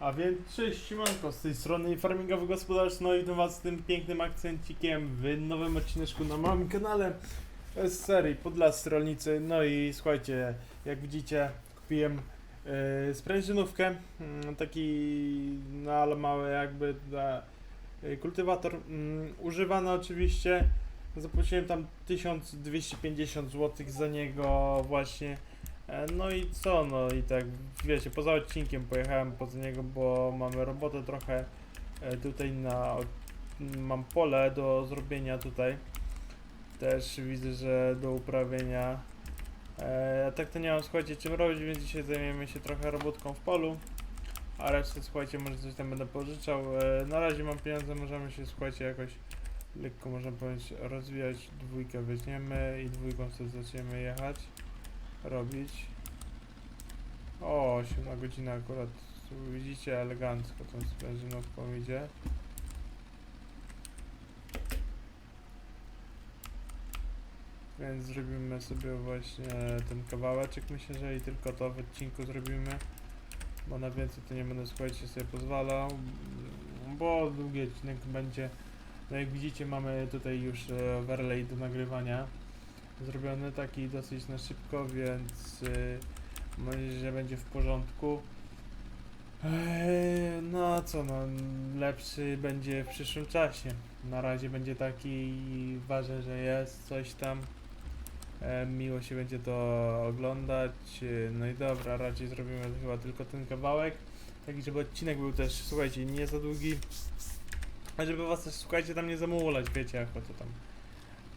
A więc cześć, siemanko, z tej strony Farmingowy Gospodarz, no i witam was z tym pięknym akcencikiem w nowym odcineczku na małym kanale z serii Podlascy Rolnicy. No i słuchajcie, jak widzicie, kupiłem yy, sprężynówkę, mm, taki no ale mały jakby dla, yy, kultywator, mm, używany oczywiście. Zapłaciłem tam 1250 zł za niego właśnie. E, No i co, no i tak, wiecie, poza odcinkiem pojechałem poza niego, bo mamy robotę trochę e, tutaj na, mam pole do zrobienia tutaj. Też widzę, że do uprawienia. E, tak to nie mam, słuchajcie, czym robić, więc dzisiaj zajmiemy się trochę robótką w polu. A resztę, słuchajcie, może coś tam będę pożyczał. E, na razie mam pieniądze, możemy się, słuchajcie, jakoś lekko, można powiedzieć, rozwijać. Dwójkę weźmiemy i dwójką sobie zaczniemy jechać robić. O, 8 na godzinę akurat. Widzicie elegancko tą sprężynówką idzie. Więc zrobimy sobie właśnie ten kawałeczek. Myślę, że i tylko to w odcinku zrobimy. Bo na więcej to nie będę słuchajcie sobie pozwalał. Bo długi odcinek będzie. No jak widzicie mamy tutaj już e, overlay do nagrywania zrobiony taki dosyć na szybko, więc yy, mam nadzieję, że będzie w porządku. Eee, no co, no lepszy będzie w przyszłym czasie. Na razie będzie taki i ważne, że jest coś tam. E, miło się będzie to oglądać. E, No i dobra, raczej zrobimy chyba tylko ten kawałek. Taki, żeby odcinek był też, słuchajcie, nie za długi. A żeby was też, słuchajcie, tam nie zamulać, wiecie jak to tam.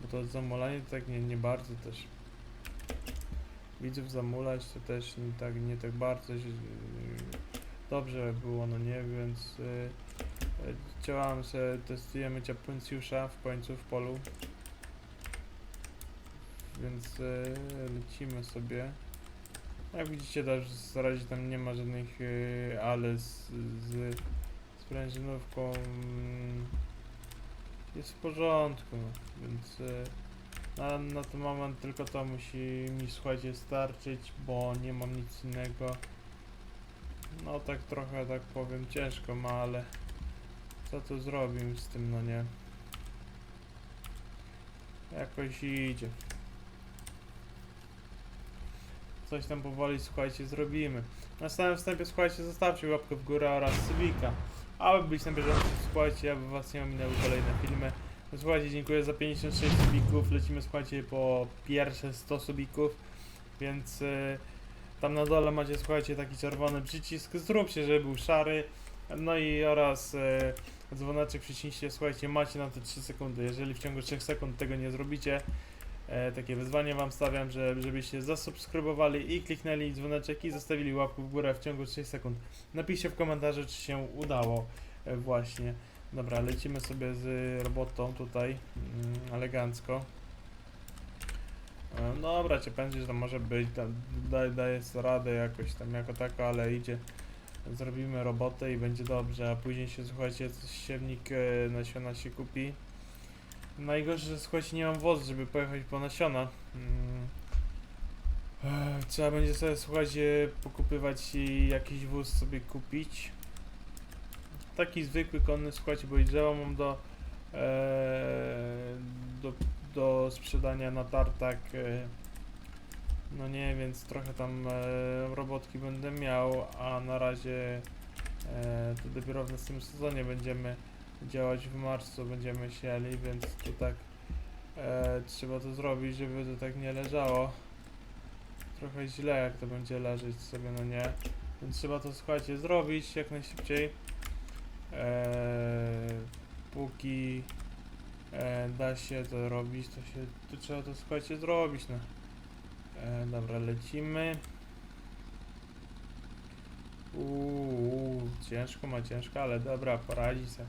Bo to zamulanie to tak nie, nie bardzo też. Widzów zamulać to też nie tak, nie tak bardzo. Yy, dobrze było, no nie, więc yy, yy, działałem sobie, testujemy ciapuncjusza w końcu w polu. Więc yy, lecimy sobie. Jak widzicie też w razie tam nie ma żadnych yy, ale z, z sprężynówką mm, jest w porządku, więc y, na, na ten moment tylko to musi mi słuchajcie starczyć, bo nie mam nic innego. No tak trochę tak powiem ciężko ma, ale co tu zrobimy z tym, no nie. Jakoś idzie. Coś tam powoli słuchajcie zrobimy. Na samym wstępie słuchajcie zostawcie łapkę w górę oraz subika. Aby być na bieżąco, słuchajcie, aby was nie ominęły kolejne filmy. Słuchajcie, dziękuję za 56 subików. Lecimy, słuchajcie, po pierwsze 100 subików. Więc y, tam na dole macie, słuchajcie, taki czerwony przycisk. Zróbcie, żeby był szary. No i oraz y, dzwoneczek przyciśnijcie, słuchajcie, macie na to 3 sekundy. Jeżeli w ciągu 3 sekund tego nie zrobicie, e, takie wyzwanie wam stawiam, że, żebyście zasubskrybowali i kliknęli dzwoneczek i zostawili łapkę w górę w ciągu 3 sekund. Napiszcie w komentarzu, czy się udało e, właśnie. Dobra, lecimy sobie z robotą tutaj mm, elegancko. E, Dobra, cię pędzi, że to może być, tam daje, daje radę jakoś tam jako tako, ale idzie. Zrobimy robotę i będzie dobrze, a później się, słuchajcie, siewnik e, nasiona się kupi. Najgorsze, że słuchajcie, nie mam wozu, żeby pojechać po nasiona. Mm. Trzeba będzie sobie, słuchajcie, pokupywać i jakiś wóz sobie kupić. Taki zwykły konny, słuchajcie, bo i drzewa mam do, e, do, do sprzedania na tartak. E, no nie, więc trochę tam e, robotki będę miał, a na razie e, to dopiero w następnym sezonie będziemy działać w marcu, będziemy siali, więc to tak e, trzeba to zrobić, żeby to tak nie leżało. Trochę źle jak to będzie leżeć sobie, no nie. Więc trzeba to słuchajcie zrobić jak najszybciej. E, póki e, da się to robić, to się to trzeba to słuchajcie zrobić, no. E, dobra, lecimy. Uuu, ciężko ma ciężko, ale dobra, poradzi se.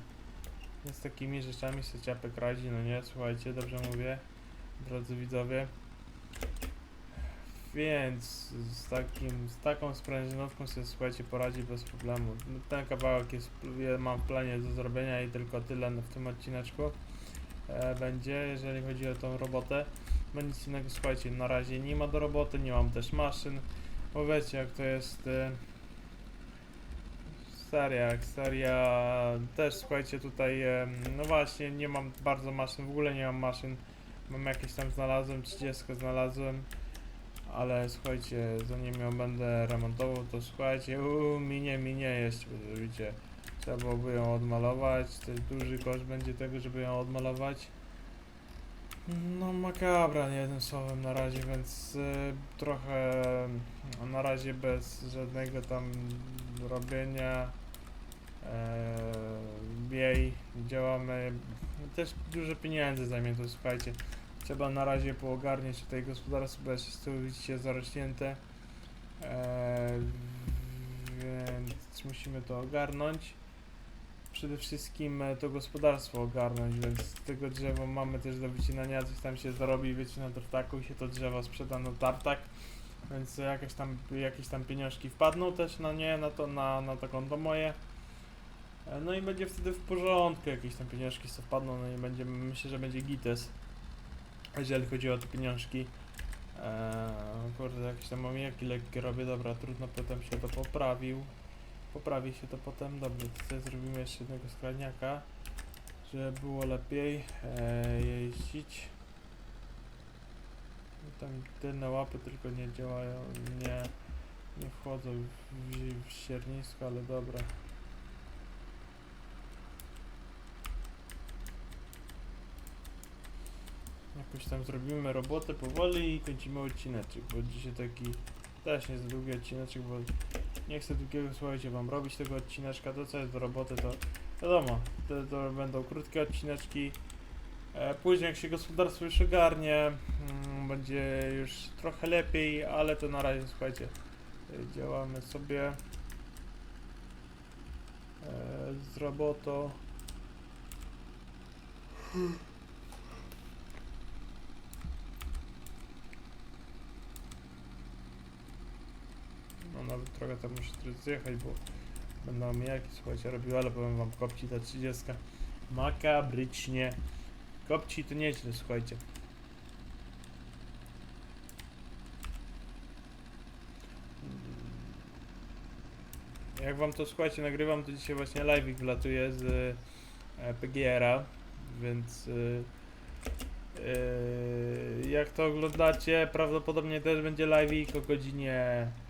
Z takimi rzeczami se ciapek radzi, no nie, słuchajcie, dobrze mówię, drodzy widzowie. Więc z takim, z taką sprężynówką sobie słuchajcie poradzi bez problemu. No, Ten kawałek jest, mam w planie do zrobienia i tylko tyle w tym odcineczku e, będzie, jeżeli chodzi o tą robotę. Bo nic innego, słuchajcie, na razie nie ma do roboty, nie mam też maszyn, bo wiecie jak to jest, e, Seria, jak seria też słuchajcie tutaj, no właśnie nie mam bardzo maszyn, w ogóle nie mam maszyn. Mam jakieś tam znalazłem, 30 znalazłem, ale słuchajcie, zanim ją będę remontował, to słuchajcie, minie, minie jeszcze, widzicie, trzeba byłoby ją odmalować, to duży koszt będzie tego, żeby ją odmalować. No makabra, nie jednym słowem na razie, więc y, trochę na razie bez żadnego tam robienia jej działamy. Też dużo pieniędzy zajmie to, słuchajcie. Trzeba na razie poogarniać tutaj gospodarstwo, bo tyłu widzicie zarośnięte. E, więc musimy to ogarnąć. Przede wszystkim e, to gospodarstwo ogarnąć, więc z tego drzewa mamy też do wycinania, coś tam się zarobi, wycina tartaku i się to drzewo sprzeda na tartak. Więc jakieś tam, jakieś tam pieniążki wpadną też na nie, na to, na, na to konto moje. E, No i będzie wtedy w porządku, jakieś tam pieniążki co wpadną, no i będzie, myślę, że będzie gites. Jeżeli chodzi o te pieniążki. Eee, kurde, jakieś tam omijaki lekkie robię, dobra, trudno, potem się to poprawił. Poprawi się to potem, dobrze, sobie zrobimy jeszcze jednego skrajniaka, żeby było lepiej eee, jeździć. Tam tylne łapy tylko nie działają, nie, nie wchodzą w, w, w siernisko, ale dobra. Jakoś tam zrobimy robotę powoli i kończymy odcineczek, bo dzisiaj taki też nie za długi odcineczek, bo nie chcę długiego, słuchajcie, wam robić tego odcineczka, to co jest do roboty, to wiadomo, to, to będą krótkie odcineczki. E, później jak się gospodarstwo już ogarnie, mm, będzie już trochę lepiej, ale to na razie, słuchajcie, e, działamy sobie e, z robotą. No nawet trochę tam muszę zjechać, bo będą omijaki, słuchajcie, robił, ale powiem wam, kopci ta 30 makabrycznie. Kopci to nieźle, słuchajcie. Jak wam to, słuchajcie, nagrywam, to dzisiaj właśnie live wlatuje z e, PGR-a, więc y, y, jak to oglądacie, prawdopodobnie też będzie live o godzinie e,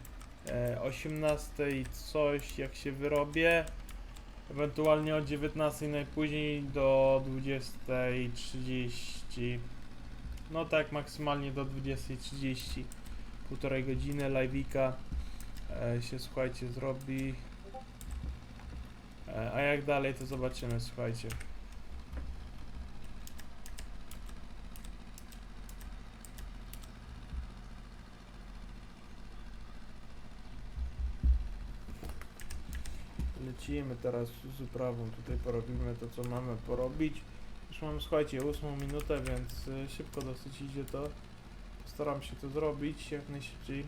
18 coś, jak się wyrobię. Ewentualnie o 19 najpóźniej do 20.30. No tak, maksymalnie do 20.30. Półtorej godziny live'ika e, się słuchajcie zrobi. E, a jak dalej to zobaczymy, słuchajcie. Lecimy teraz z uprawą, tutaj porobimy to co mamy porobić. Już mam słuchajcie 8 minutę, więc y, szybko dosyć idzie to. Postaram się to zrobić jak najszybciej.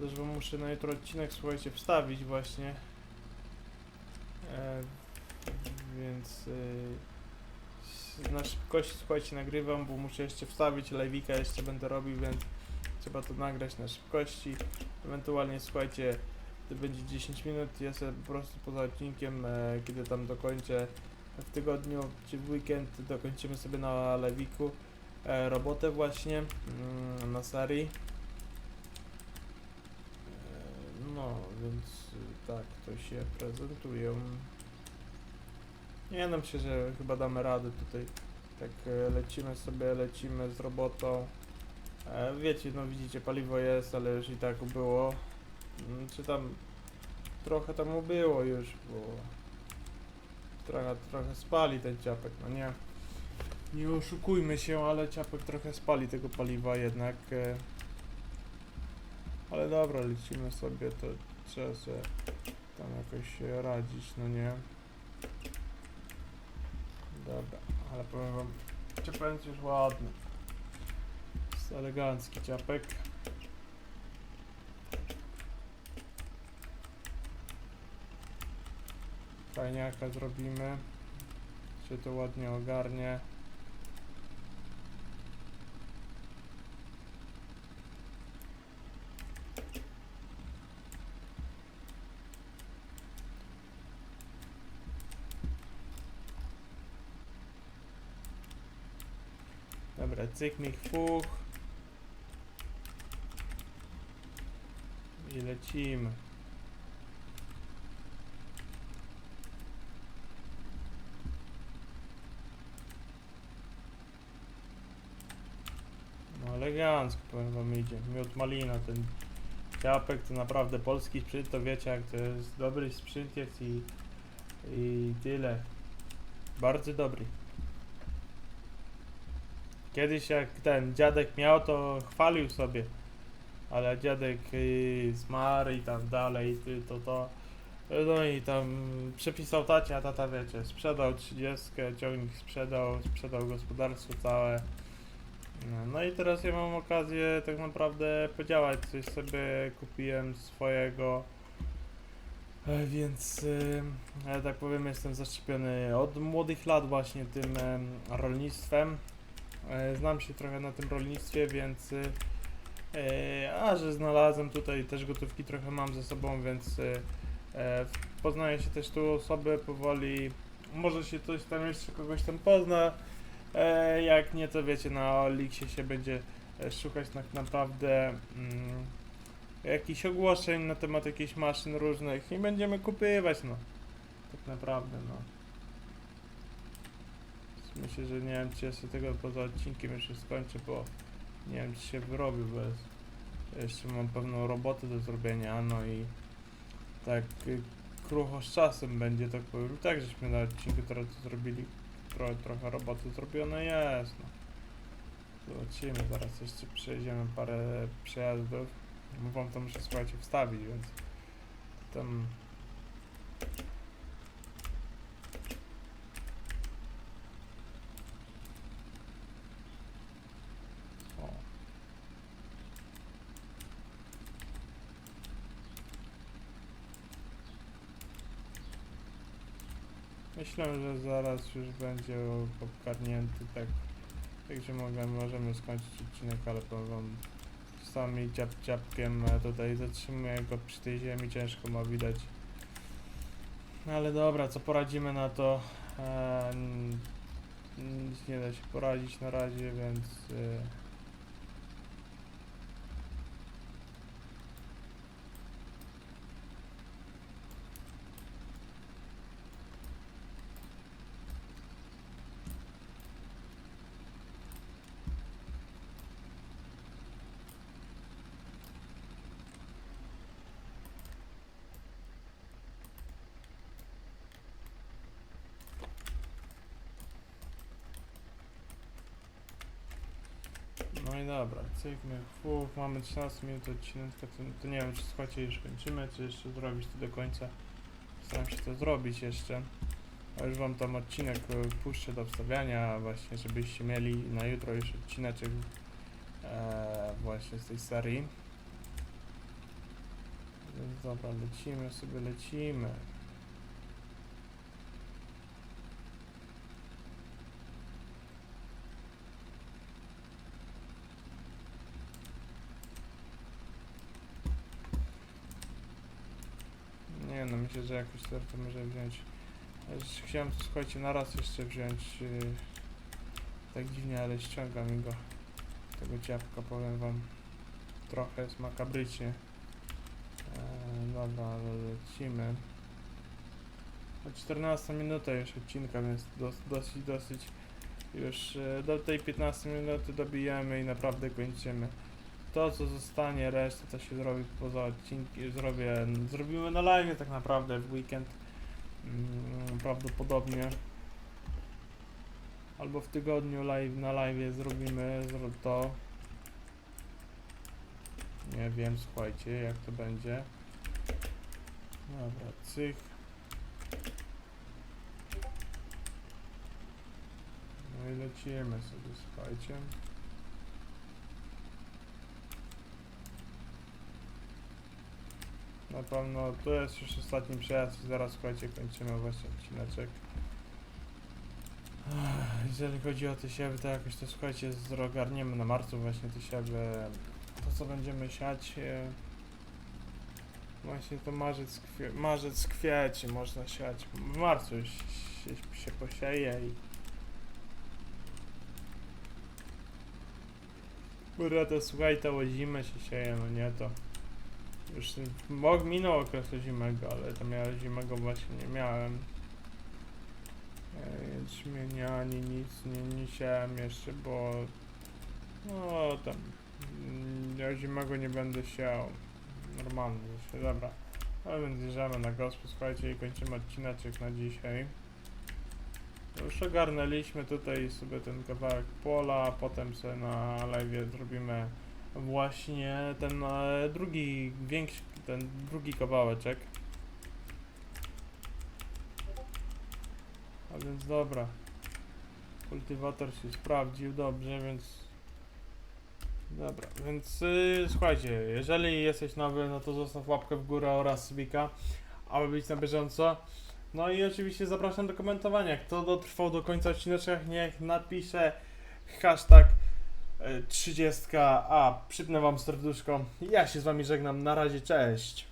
Też wam muszę na jutro odcinek słuchajcie wstawić właśnie. E, więc y, na szybkości słuchajcie nagrywam, bo muszę jeszcze wstawić live'ika jeszcze będę robił, więc trzeba to nagrać na szybkości. Ewentualnie słuchajcie to będzie 10 minut, ja sobie po prostu poza odcinkiem, e, kiedy tam dokończę w tygodniu czy w weekend dokończymy sobie na lewiku e, robotę właśnie mm, na serii. E, no, więc tak to się prezentuje. Nie no, myślę, że chyba damy radę tutaj. Tak e, lecimy sobie, lecimy z robotą. E, wiecie, no widzicie, paliwo jest, ale już i tak było. Mm, Czy tam trochę tam było już, bo trochę, trochę spali ten ciapek, no nie. Nie oszukujmy się, ale ciapek trochę spali tego paliwa jednak. E, ale dobra, lecimy sobie, to trzeba sobie tam jakoś radzić, no nie. Dobra, ale powiem wam, ciapek już ładny. Jest elegancki ciapek. fajniaka zrobimy. Się to ładnie ogarnie. Dobra, cykmik fuch. I lecimy. Elegancko powiem wam idzie. Miód malina, ten ciapek to naprawdę polski sprzęt, to wiecie jak to jest dobry sprzęt jest i, i tyle. Bardzo dobry. Kiedyś jak ten dziadek miał, to chwalił sobie. Ale dziadek y, zmarł i tam dalej, ty, to to. No i tam przepisał tacie, a tata wiecie, sprzedał 30, ciągnik sprzedał, sprzedał gospodarstwo całe. No, No i teraz ja mam okazję tak naprawdę podziałać, coś sobie kupiłem swojego. E, Więc, ja tak powiem, jestem zaszczepiony od młodych lat właśnie tym em, rolnictwem. E, Znam się trochę na tym rolnictwie, więc e, a że znalazłem tutaj też gotówki trochę mam ze sobą, więc e, poznaje się też tu osoby powoli. Może się coś tam jeszcze kogoś tam pozna. E, jak nie, to wiecie, na Oliksie się będzie e, szukać tak naprawdę mm, jakichś ogłoszeń na temat jakichś maszyn różnych i będziemy kupywać, no. Tak naprawdę, no. Myślę, że nie wiem, czy jeszcze tego poza odcinkiem jeszcze skończę, bo nie wiem, czy się wyrobił, bo jest, jeszcze mam pewną robotę do zrobienia, no i tak y, krucho z czasem będzie, tak powiem. Tak, żeśmy na odcinku teraz to zrobili, trochę, trochę roboty zrobione jest, no. Zobaczymy, zaraz jeszcze przejedziemy parę przejazdów. Wam to muszę, słuchajcie, wstawić, więc tam... O. Myślę, że zaraz już będzie obkarnięty, tak. Także możemy skończyć odcinek, ale powiem sami dziab dziabkiem tutaj zatrzymuję go przy tej ziemi, ciężko ma widać. No ale dobra, co poradzimy na to? E, n- nic nie da się poradzić na razie, więc... E, I dobra, cykmy, fuf, mamy 13 minut odcinka, to, to nie wiem czy słuchajcie już kończymy, czy jeszcze zrobić to do końca. Staram się to zrobić jeszcze. A już wam tam odcinek e, puszczę do wstawiania właśnie, żebyście mieli na jutro już odcineczek e, właśnie z tej serii. Więc dobra, lecimy sobie, lecimy. No, myślę, że jakoś to to może wziąć. Chciałem słuchajcie naraz jeszcze wziąć. Yy, tak dziwnie, ale ściąga mi go. Tego dziabka powiem wam. Trochę jest makabrycznie. Eee, dobra, ale lecimy. O 14 minuta już odcinka, więc dos, dosyć, dosyć. Już e, do tej 15 minuty dobijamy i naprawdę kończymy. To co zostanie, resztę to się zrobi poza odcinki, zrobię, zrobimy na live tak naprawdę w weekend. Mm, prawdopodobnie. Albo w tygodniu live, na live zrobimy zro- to. Nie wiem, słuchajcie, jak to będzie. Dobra, cych. No i lecimy sobie, słuchajcie. Na pewno to jest już ostatni przejazd i zaraz słuchajcie kończymy właśnie odcineczek. Jeżeli chodzi o te to jakoś to słuchajcie zrogarniemy na marcu właśnie te. To co będziemy siać e, właśnie to marzec, kwie, marzec, kwiecień można siać. W marcu już się, się posieje i Dobra, to słuchaj, to zimę się sieje, no nie to. Już minął okres zimego, ale tam ja zimego właśnie nie miałem. E, Jęczmienia ani nic nie, nie jeszcze, bo no tam ja zimego nie będę siał. Normalnie się, dobra. Ale więc zjeżdżamy na gospę, słuchajcie i kończymy odcineczek na dzisiaj. Już ogarnęliśmy tutaj sobie ten kawałek pola, potem sobie na live zrobimy właśnie ten e, drugi, większy, ten drugi kawałeczek. A więc dobra. Kultywator się sprawdził dobrze, więc... Dobra, więc y, słuchajcie, jeżeli jesteś nowy, no to zostaw łapkę w górę oraz subika, aby być na bieżąco. No i oczywiście zapraszam do komentowania. Kto dotrwał do końca odcineczka, niech napisze hashtag 30, a przypnę wam serduszko. Ja się z wami żegnam, na razie, cześć.